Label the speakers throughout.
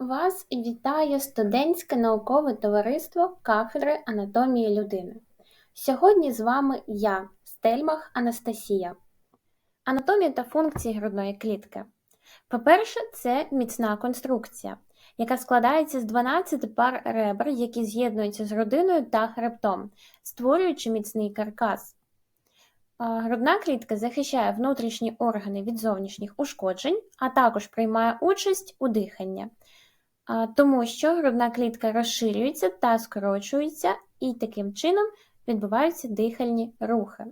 Speaker 1: Вас вітає студентське наукове товариство кафедри анатомії людини. Сьогодні з вами я, Стельмах Анастасія. Анатомія та функції грудної клітки. По-перше, це міцна конструкція, яка складається з 12 пар ребер, які з'єднуються з грудиною та хребтом, створюючи міцний каркас. Грудна клітка захищає внутрішні органи від зовнішніх ушкоджень, а також приймає участь у диханні, тому що грудна клітка розширюється та скорочується, і таким чином відбуваються дихальні рухи.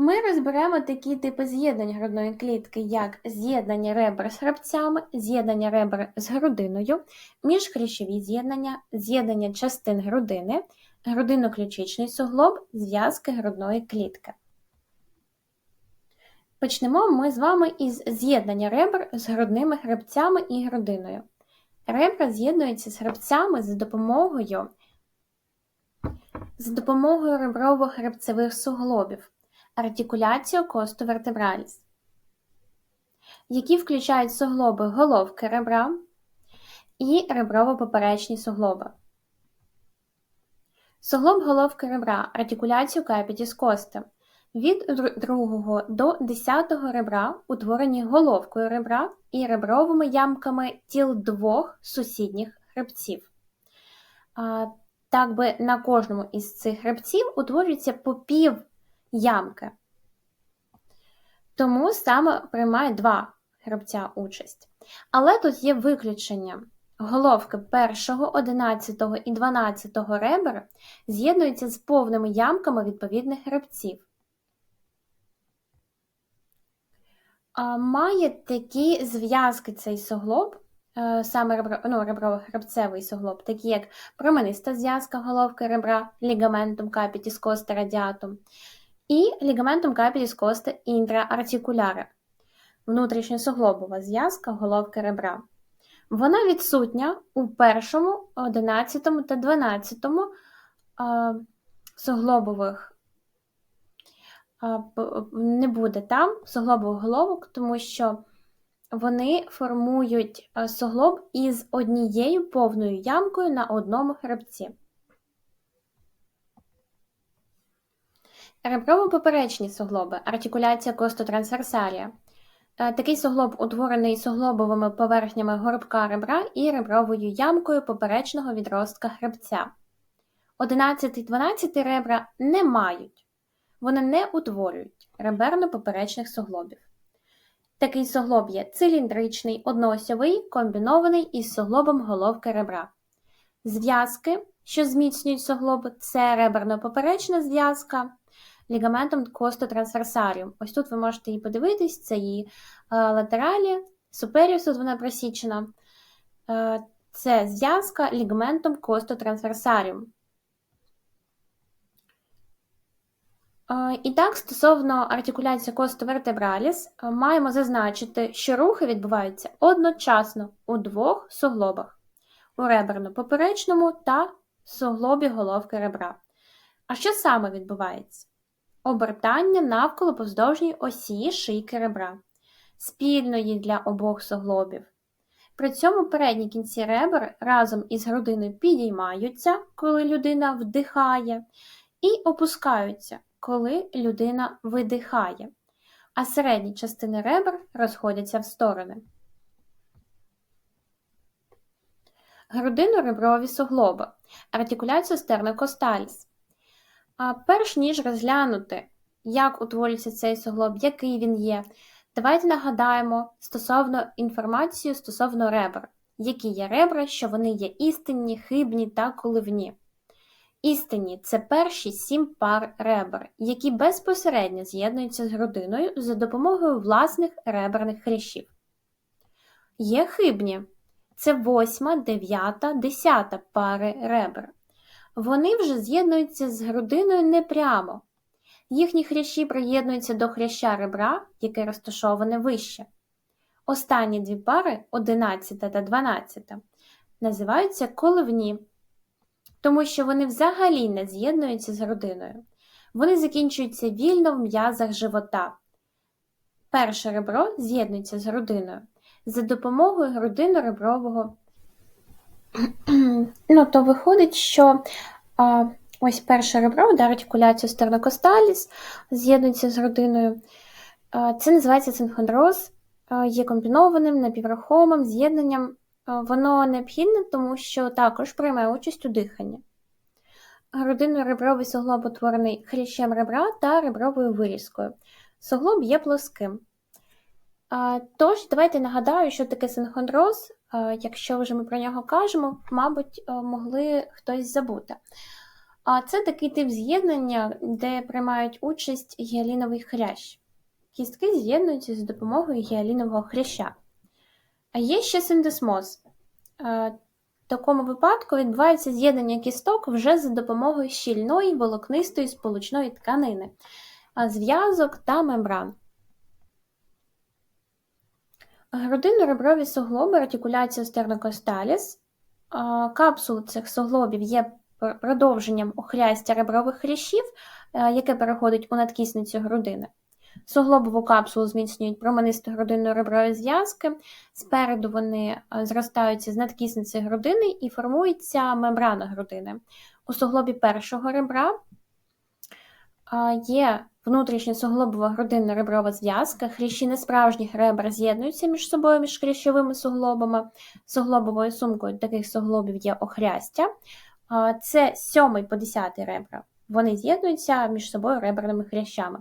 Speaker 1: Ми розберемо такі типи з'єднань грудної клітки, як з'єднання ребер з хребцями, з'єднання ребер з грудиною, міжхрящові з'єднання, з'єднання частин грудини, грудино-ключичний суглоб, зв'язки грудної клітки. Почнемо ми з вами із з'єднання ребер з грудними хребцями і грудиною. Ребра з'єднуються з хребцями за допомогою за допомогою реброво-хребцевих суглобів артикуляцію косту вертебраліс, які включають суглоби головки ребра і реброво-поперечні суглоби. Суглоб головки ребра артикуляцію капітіс коста від 2 до 10 ребра утворені головкою ребра і ребровими ямками тіл двох сусідніх хребців. Так би на кожному із цих хребців утворюється по пів ямки. Тому саме приймає два хребця участь. Але тут є виключення. Головки першого, 11 і 12 ребер з'єднуються з повними ямками відповідних хребців. Має такі зв'язки цей суглоб, е, саме ребро, ну, реброво-хребцевий суглоб, такі як промениста зв'язка головки ребра лігаментум капітіс коста радіатум, і лігаментум капітіс коста інтраартикуляре, внутрішньосуглобова зв'язка головки ребра. Вона відсутня у першому, 11 та 12 суглобових не буде там суглобових головок, тому що вони формують суглоб із однією повною ямкою на одному хребці. Реброво-поперечні суглоби, артикуляція костотрансверсалія. Такий суглоб утворений суглобовими поверхнями горбка ребра і ребровою ямкою поперечного відростка хребця. 11 і 12 ребра не мають, вони не утворюють реберно-поперечних суглобів. Такий суглоб є циліндричний, одноосьовий, комбінований із суглобом головки ребра. Зв'язки, що зміцнюють суглоби, це реберно-поперечна зв'язка лігаментом костотрансверсаріум. Ось тут ви можете її подивитись, це її е, латералі, суперіус, вона просічена. Е, це зв'язка лігаментом костотрансверсаріум. І так, стосовно артикуляції косту вертебраліс, маємо зазначити, що рухи відбуваються одночасно у двох суглобах у реберно-поперечному та суглобі головки ребра. А що саме відбувається? обертання навколо повздовжній осі шийки ребра, спільної для обох суглобів. При цьому передні кінці ребер разом із грудиною підіймаються, коли людина вдихає, і опускаються, коли людина видихає, а середні частини ребер розходяться в сторони. Грудино-реброві суглоби, артикуляція стернокосталіс. А перш ніж розглянути, як утворюється цей суглоб, який він є, давайте нагадаємо стосовно інформації стосовно ребер, які є ребра, що вони є істинні, хибні та коливні. Істинні це перші сім пар ребер, які безпосередньо з'єднуються з грудиною за допомогою власних реберних хрящів. Є хибні це восьма, дев'ята, десята пари ребер вони вже з'єднуються з грудиною непрямо. Їхні хрящі приєднуються до хряща ребра, яке розташоване вище. Останні дві пари, 11 та 12, називаються коливні, тому що вони взагалі не з'єднуються з грудиною. Вони закінчуються вільно в м'язах живота. Перше ребро з'єднується з грудиною, за допомогою грудино-ребрового. ну, то виходить, що а, ось перше ребро, да, артикуляцію стернокосталіс, з'єднується з грудиною. Це називається синхондроз, є комбінованим, напіврухомим з'єднанням. Воно необхідне, тому що також приймає участь у диханні. Грудинно-ребровий суглоб утворений хрящем ребра та ребровою вирізкою. Суглоб є плоским. Тож, давайте нагадаю, що таке синхондроз. Якщо вже ми про нього кажемо, мабуть, могли хтось забути. Це такий тип з'єднання, де приймають участь гіаліновий хрящ. Кістки з'єднуються за допомогою гіалінового хряща. А є ще синдесмоз. В такому випадку відбувається з'єднання кісток вже за допомогою щільної волокнистої сполучної тканини, зв'язок та мембран. Грудинно-реброві суглоби артикуляція стернокосталіс. Капсули цих суглобів є продовженням охлястя ребрових хрящів, яке переходить у надкісницю грудини. Суглобову капсулу зміцнюють променисто грудинно-реброві зв'язки. Спереду вони зростаються з надкісниці грудини і формується мембрана грудини. У суглобі першого ребра є внутрішня суглобова грудинна реброва зв'язка, хрящі несправжніх ребер з'єднуються між собою між хрящовими суглобами. Суглобовою сумкою таких суглобів є охрястя. Це 7 по 10 ребра. Вони з'єднуються між собою реберними хрящами.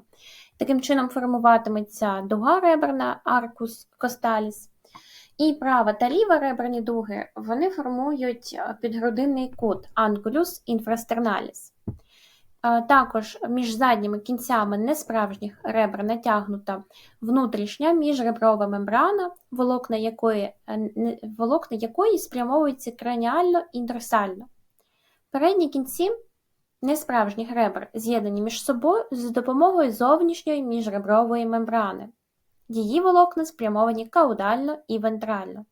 Speaker 1: Таким чином формуватиметься дуга реберна, аркус косталіс. І права та ліва реберні дуги вони формують підгрудинний кут ангулюс інфрастерналіс. Також між задніми кінцями несправжніх ребр натягнута внутрішня міжреброва мембрана, волокна якої е, волокна якої спрямовуються краніально і дорсально. Передні кінці несправжніх ребр з'єднані між собою за допомогою зовнішньої міжребрової мембрани. Її волокна спрямовані каудально і вентрально.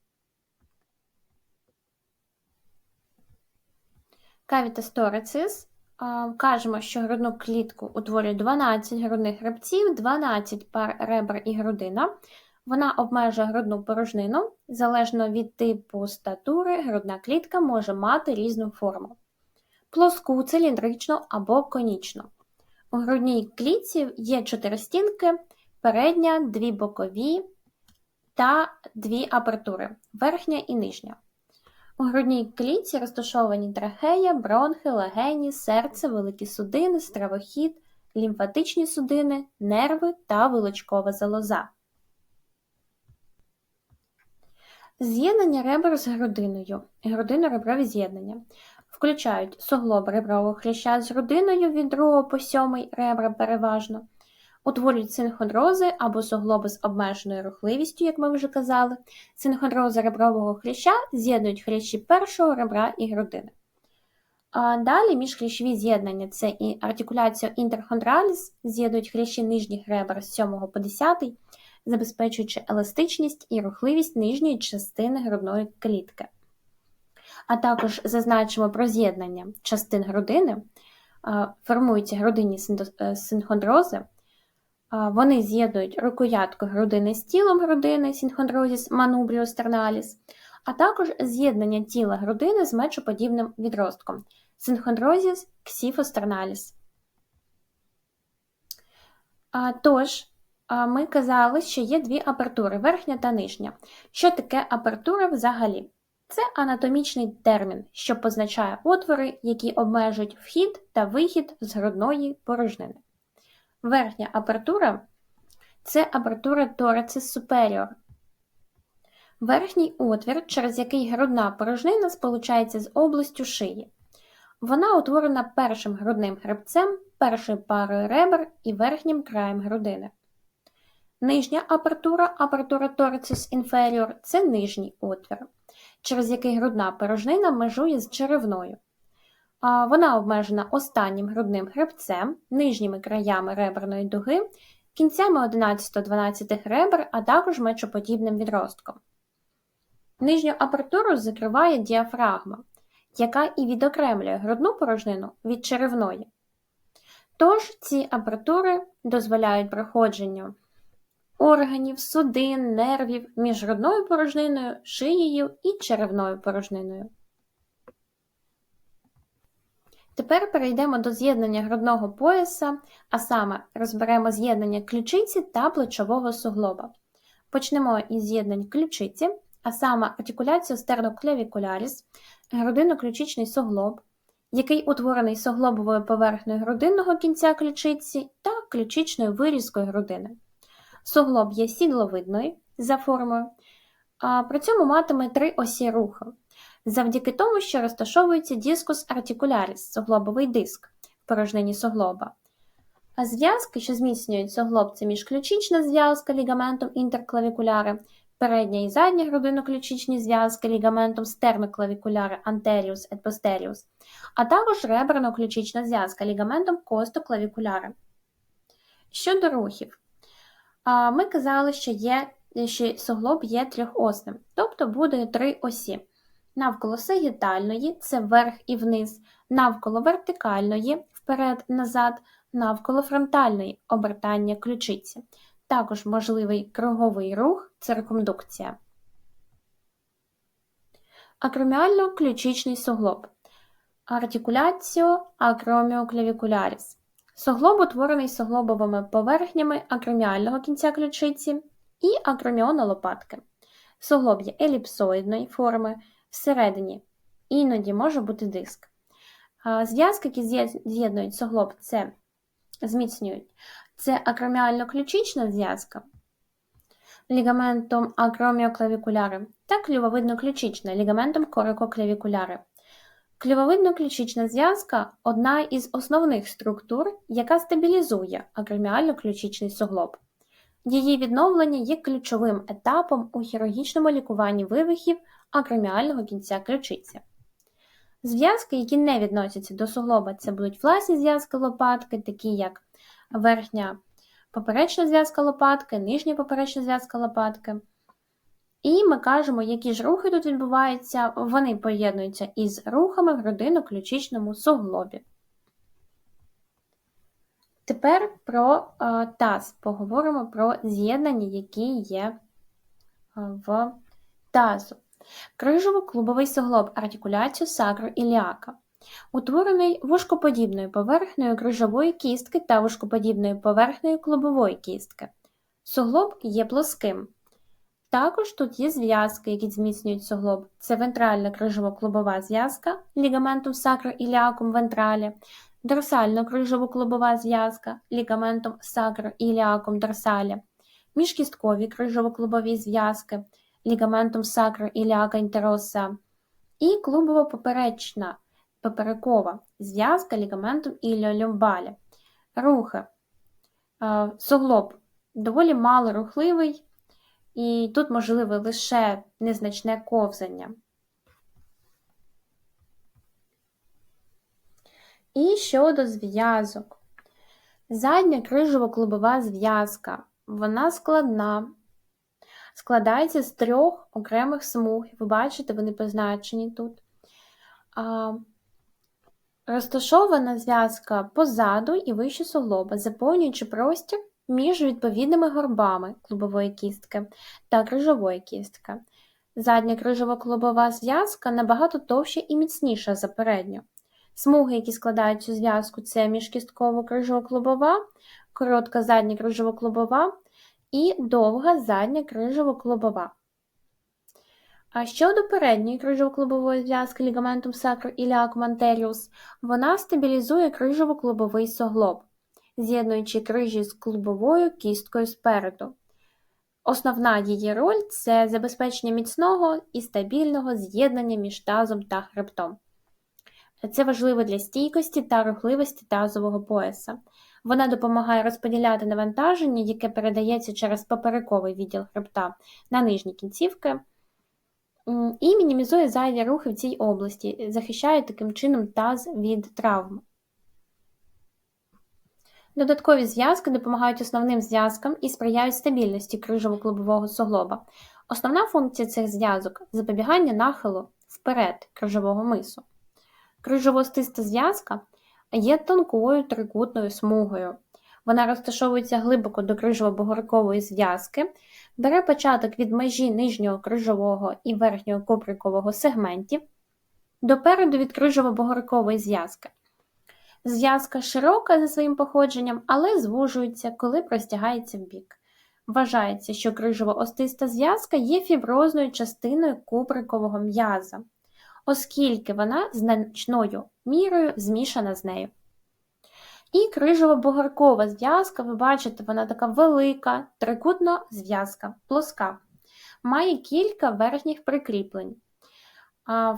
Speaker 1: Кавітасторицис Кажемо, що грудну клітку утворює 12 грудних хребців, 12 пар ребер і грудина. Вона обмежує грудну порожнину. Залежно від типу статури, грудна клітка може мати різну форму: плоску, циліндричну або конічну. У грудній клітці є 4 стінки, передня, дві бокові та дві апертури верхня і нижня. У грудній клітці розташовані трахея, бронхи, легені, серце, великі судини, стравохід, лімфатичні судини, нерви та вилочкова залоза. З'єднання ребер з грудиною. Грудино-реброві з'єднання включають суглоб ребрового хряща з грудиною від 2 по 7 ребра переважно, утворюють синхондрози або суглоби з обмеженою рухливістю, як ми вже казали. Синхондрози ребрового хряща з'єднують хрящі першого ребра і грудини. А Далі міжхрящові з'єднання це і артикуляція інтерхондраліс, з'єднують хрящі нижніх ребер з 7 по 10, забезпечуючи еластичність і рухливість нижньої частини грудної клітки. А також зазначимо про з'єднання частин грудини, формуються грудинні е, синхондрози, вони з'єднують рукоятку грудини з тілом грудини, синхондрозіс манубріостерналіс, а також з'єднання тіла грудини з мечоподібним відростком синхондрозіс ксіфостерналіс. Тож, ми казали, що є дві апертури верхня та нижня. Що таке апертура взагалі? Це анатомічний термін, що позначає отвори, які обмежують вхід та вихід з грудної порожнини. Верхня апертура це апертура торацис superior. Верхній отвір, через який грудна порожнина сполучається з областю шиї. Вона утворена першим грудним хребцем, першою парою ребер і верхнім краєм грудини. Нижня апертура, апертура торацис inferior – це нижній отвір, через який грудна порожнина межує з черевною. Вона обмежена останнім грудним хребцем, нижніми краями реберної дуги, кінцями 11-12 ребер, а також мечоподібним відростком. Нижню апертуру закриває діафрагма, яка і відокремлює грудну порожнину від черевної. Тож ці апертури дозволяють проходження органів, судин, нервів між грудною порожниною, шиєю і черевною порожниною. Тепер перейдемо до з'єднання грудного пояса, а саме розберемо з'єднання ключиці та плечового суглоба. Почнемо із з'єднань ключиці, а саме артикуляцію стерноклявікуляріс, грудино-ключичний суглоб, який утворений суглобовою поверхнею грудинного кінця ключиці та ключичною вирізкою грудини. Суглоб є сідловидною за формою, а при цьому матиме три осі руху завдяки тому, що розташовується дискус артикуляріс, суглобовий диск в порожнині суглоба. А зв'язки, що зміцнюють суглоб, це міжключична зв'язка лігаментом інтерклавікуляри, передня і задня грудино-ключичні зв'язки лігаментом стерноклавікуляри anterius et posterius, а також реберно-ключична зв'язка лігаментом костоклавікуляри. Щодо рухів, ми казали, що є, що суглоб є трьохосним, тобто буде три осі навколо сагітальної це вверх і вниз, навколо вертикальної вперед-назад, навколо фронтальної обертання ключиці. Також можливий круговий рух циркумдукція. Акроміально-ключичний суглоб. Артикуляціо акроміоклавікуляріс. Суглоб утворений суглобовими поверхнями акроміального кінця ключиці і акроміона лопатки. Суглоб є еліпсоїдної форми, всередині. Іноді може бути диск. Зв'язки, які з'єднують суглоб, це зміцнюють. Це акроміально-ключична зв'язка лігаментом акроміоклавікуляри та клювовидно-ключична лігаментом корикоклавікуляри. Клювовидно-ключична зв'язка одна із основних структур, яка стабілізує акроміально-ключичний суглоб. Її відновлення є ключовим етапом у хірургічному лікуванні вивихів акроміального кінця ключиці. Зв'язки, які не відносяться до суглоба, це будуть власні зв'язки лопатки, такі як верхня поперечна зв'язка лопатки, нижня поперечна зв'язка лопатки. І ми кажемо, які ж рухи тут відбуваються, вони поєднуються із рухами в грудино-ключичному суглобі. Тепер про е, таз поговоримо про з'єднання, які є е, в тазу. Крижово-клубовий суглоб артикуляцію сакроіліака, утворений вушкоподібною поверхнею крижової кістки та вушкоподібною поверхнею клубової кістки. Суглоб є плоским. Також тут є зв'язки, які зміцнюють суглоб. Це вентральна крижово-клубова зв'язка лігаментум сакроіліакум вентралі, дорсально-крижово-клубова зв'язка лігаментом сакроіліакум дорсалі, міжкісткові крижово-клубові зв'язки лігаментум сакро іліака інтероса, і клубово-поперечна поперекова зв'язка лігаментум іліолюмбалі. Рухи. Е, суглоб доволі малорухливий, і тут можливе лише незначне ковзання. І щодо зв'язок. Задня крижово-клубова зв'язка. Вона складна, складається з трьох окремих смуг. Ви бачите, вони позначені тут. Розташована зв'язка позаду і вище суглоба, заповнюючи простір між відповідними горбами клубової кістки та крижової кістки. Задня крижово-клубова зв'язка набагато товща і міцніша за передню. Смуги, які складають цю зв'язку, це міжкістково крижово-клубова, коротка задня крижово-клубова і довга задня крижово-клубова. А щодо передньої крижово-клубової зв'язки лігаментум сакро іліакум антеріус, вона стабілізує крижово-клубовий суглоб, з'єднуючи крижі з клубовою кісткою спереду. Основна її роль це забезпечення міцного і стабільного з'єднання між тазом та хребтом. Це важливо для стійкості та рухливості тазового пояса. Вона допомагає розподіляти навантаження, яке передається через поперековий відділ хребта на нижні кінцівки, і мінімізує зайві рухи в цій області, захищає таким чином таз від травм. Додаткові зв'язки допомагають основним зв'язкам і сприяють стабільності крижово-клубового суглоба. Основна функція цих зв'язок запобігання нахилу вперед крижового мису. Крижово-стиста зв'язка є тонкою трикутною смугою, Вона розташовується глибоко до крижово-бугоркової зв'язки, бере початок від межі нижнього крижового і верхнього куприкового сегментів, допереду від крижово-бугоркової зв'язки. Зв'язка широка за своїм походженням, але звужується, коли простягається вбік. Вважається, що крижово-остиста зв'язка є фіброзною частиною куприкового м'яза, оскільки вона значною мірою змішана з нею. І крижово-бугоркова зв'язка, ви бачите, вона така велика, трикутна зв'язка, плоска, має кілька верхніх прикріплень.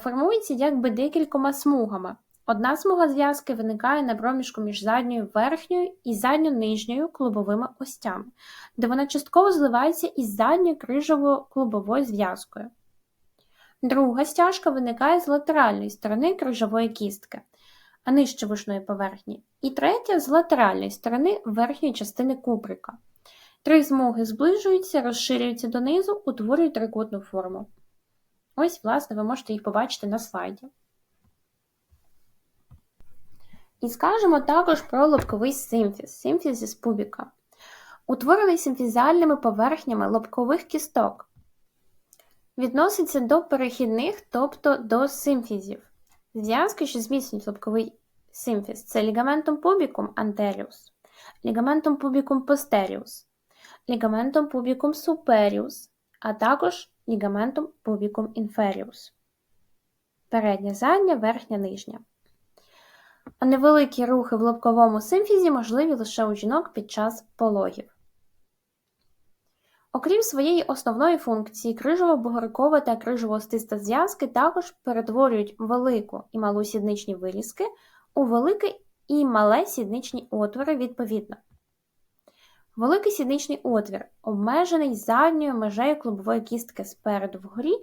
Speaker 1: Формується якби декількома смугами. Одна смуга зв'язки виникає на проміжку між задньою верхньою і задньо-нижньою клубовими остями, де вона частково зливається із задньою крижово-клубовою зв'язкою. Друга стяжка виникає з латеральної сторони крижової кістки, а нижче вушної поверхні, і третя з латеральної сторони верхньої частини куприка. Три змоги зближуються, розширюються донизу, утворюють трикутну форму. Ось, власне, ви можете їх побачити на слайді. І скажемо також про лобковий симфіз, симфізіс пубіка, утворений симфізіальними поверхнями лобкових кісток. Відноситься до перехідних, тобто до симфізів. Зв'язки, що зміцнюють лобковий симфіз, це лігаментом пубікум anterius, лігаментом пубікум posterius, лігаментом пубікум superius, а також лігаментом пубікум inferius. Передня задня, верхня нижня а невеликі рухи в лобковому симфізі можливі лише у жінок під час пологів. Окрім своєї основної функції, крижово-бугоркова та крижово-остиста зв'язки також перетворюють велику і малу сідничні вилізки у велике і мале сідничні отвори відповідно. Великий сідничний отвір обмежений задньою межею клубової кістки спереду вгорі,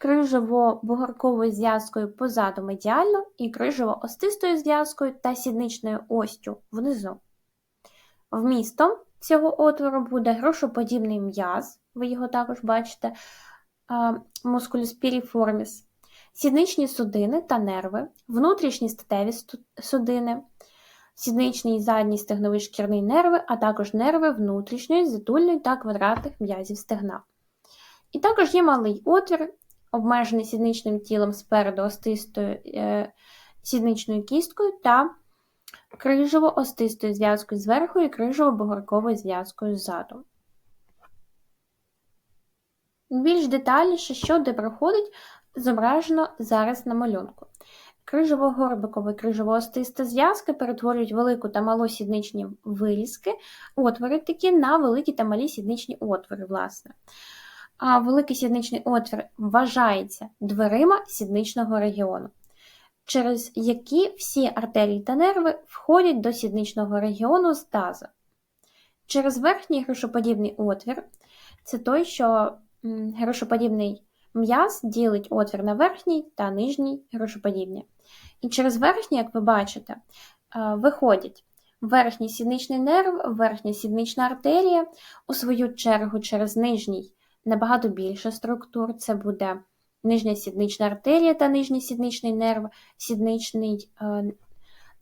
Speaker 1: крижево-бугорковою зв'язкою позаду медіально і крижево-остистою зв'язкою та сідничною остю внизу. Вмістом цього отвору буде грошоподібний м'яз, ви його також бачите, мускулюс піріформіс, сідничні судини та нерви, внутрішні статеві судини, сідничний і задній стегновий шкірний нерви, а також нерви внутрішньої, затульної та квадратних м'язів стегна. І також є малий отвір, обмежений сідничним тілом спереду остистою е, сідничною кісткою та крижово-остистою зв'язкою зверху і крижово-бугорковою зв'язкою ззаду. Більш детальніше, що де проходить, зображено зараз на малюнку. Крижово-горбикові крижово-остиста зв'язки перетворюють велику та малу сідничні вирізки, отвори такі на великі та малі сідничні отвори, власне а великий сідничний отвір вважається дверима сідничного регіону, через які всі артерії та нерви входять до сідничного регіону з таза. Через верхній грошоподібний отвір це той, що грошоподібний м'яз ділить отвір на верхній та нижній грошоподібні. І через верхній, як ви бачите, виходять верхній сідничний нерв, верхня сіднична артерія, у свою чергу через нижній набагато більше структур. Це буде нижня сіднична артерія та нижній сідничний нерв, сідничний е,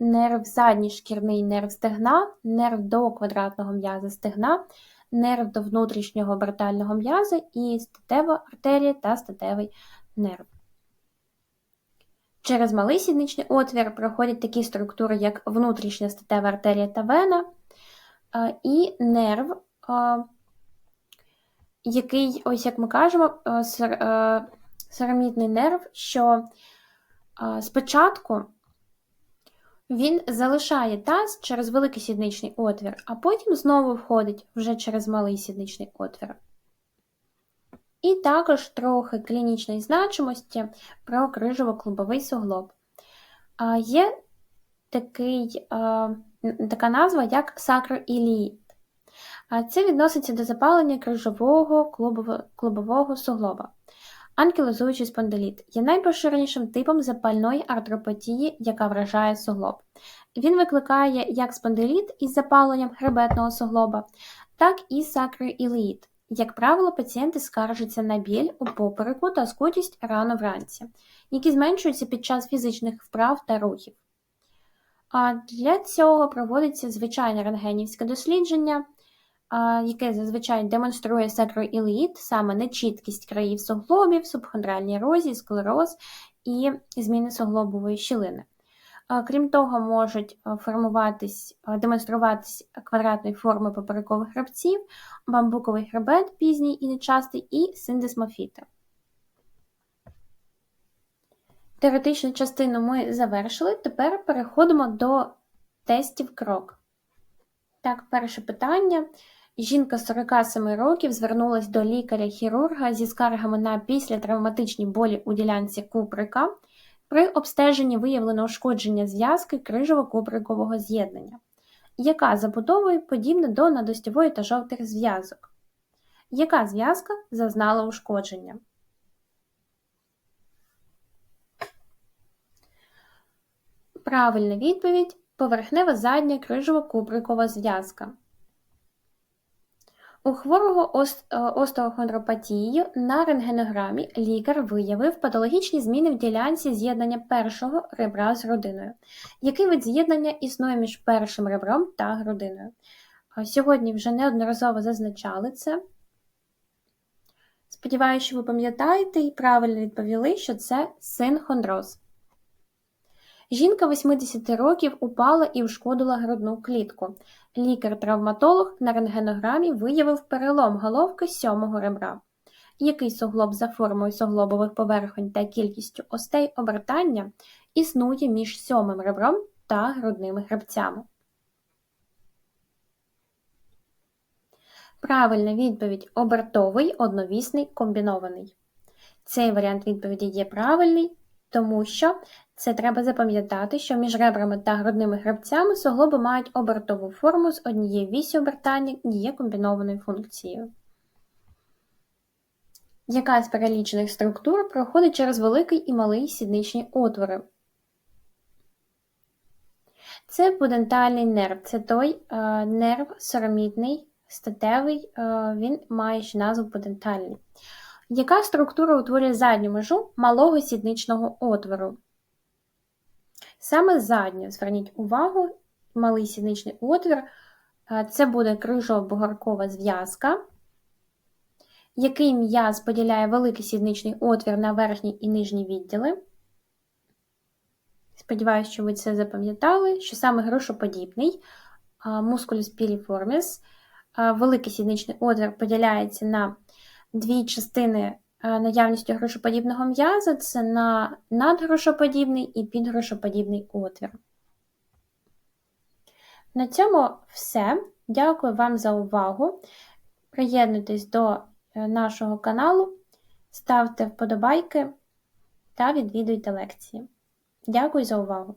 Speaker 1: нерв, задній шкірний нерв стегна, нерв до квадратного м'яза стегна, нерв до внутрішнього братального м'яза і статева артерія та статевий нерв. Через малий сідничний отвір проходять такі структури, як внутрішня статева артерія та вена, е, і нерв е, який, ось як ми кажемо, серамітний е, нерв, що е, спочатку він залишає таз через великий сідничний отвір, а потім знову входить вже через малий сідничний отвір. І також трохи клінічної значимості про крижово-клубовий суглоб. Є такий, така назва, як сакроіліїд. Це відноситься до запалення крижового клубового суглоба. Анкілозуючий спондиліт є найпоширенішим типом запальної артропатії, яка вражає суглоб. Він викликає як спондиліт із запаленням хребетного суглоба, так і сакроілеїд. Як правило, пацієнти скаржаться на біль у попереку та скутість рано вранці, які зменшуються під час фізичних вправ та рухів. А для цього проводиться звичайне рентгенівське дослідження, яке зазвичай демонструє сакроілит, саме нечіткість країв суглобів, субхондральні ерозії, склероз і зміни суглобової щілини. Крім того, можуть формуватись, демонструватись квадратної форми поперекових хребців, бамбуковий хребет пізній і нечастий, і синдесмофіти. Теоретичну частину ми завершили, тепер переходимо до тестів крок. Так, перше питання. Жінка 47 років звернулася до лікаря-хірурга зі скаргами на післятравматичні болі у ділянці куприка. При обстеженні виявлено ушкодження зв'язки крижово-куприкового з'єднання, яка забудовою подібна до надостєвої та жовтих зв'язок. Яка зв'язка зазнала ушкодження? Правильна відповідь поверхнева задня крижово-куприкова зв'язка. У хворого остеохондропатією на рентгенограмі лікар виявив патологічні зміни в ділянці з'єднання першого ребра з грудиною. Який вид з'єднання існує між першим ребром та грудиною? Сьогодні вже неодноразово зазначали це. Сподіваюся, що ви пам'ятаєте і правильно відповіли, що це синхондроз. Жінка 80 років упала і ушкодила грудну клітку. Лікар-травматолог на рентгенограмі виявив перелом головки сьомого ребра. Який суглоб за формою суглобових поверхонь та кількістю остей обертання існує між сьомим ребром та грудними хребцями? Правильна відповідь обертовий, одновісний, комбінований. Цей варіант відповіді є правильний, тому що це треба запам'ятати, що між ребрами та грудними хребцями суглоби мають обертову форму з однією вісі обертання і є комбінованою функцією. Яка з перелічених структур проходить через великий і малий сідничні отвори? Це будентальний нерв. Це той е, нерв соромітний, статевий, е, він має ще назву будентальний. Яка структура утворює задню межу малого сідничного отвору? Саме задню, зверніть увагу, малий сідничний отвір, це буде крижово-бугоркова зв'язка, який м'яз поділяє великий сідничний отвір на верхній і нижній відділи. Сподіваюся, що ви це запам'ятали, що саме грошоподібний мускулюс піріформіс, великий сідничний отвір поділяється на дві частини Е, наявністю грошоподібного м'яза це на надгрошоподібний і підгрошоподібний отвір. На цьому все. Дякую вам за увагу. Приєднуйтесь до е, нашого каналу, ставте вподобайки та відвідуйте лекції. Дякую за увагу!